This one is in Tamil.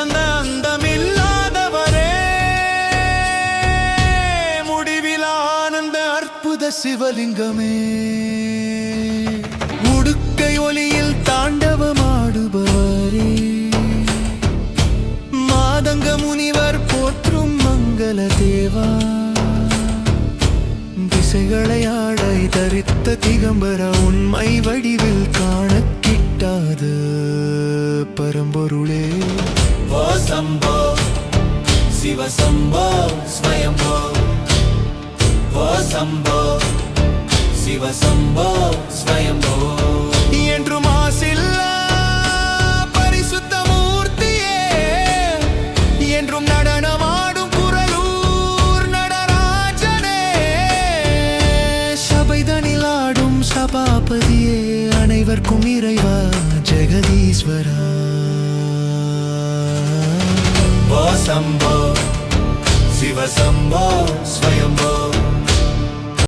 கடந்த அந்தமில்லாதவரே. முடிவில் ஆனந்த அற்புத சிவலிங்கமே. உடுக்கை ஒலியில் தாண்டவமாடுபவரே. மாதங்க முனிவர் போற்றும் மங்கள தேவா. திசைகளை ஆடை தரித்த திகம்பர உண்மை வடிவில் காண கிட்டாத பரம்பொருளே. சம்போ சிவ சம்போ ஸ்வயம்போ. ஓ சம்போ சிவ சம்போ ஸ்வயம்போ. என்று மாசில்லா பரிசுத்த மூர்த்தியே என்றும் நடனமாடும் குரலூர் நடராஜனே. சபைதனில் ஆடும் சபாபதியே. ஓ சம்போ சிவ சம்போ ஸ்வயம்போ.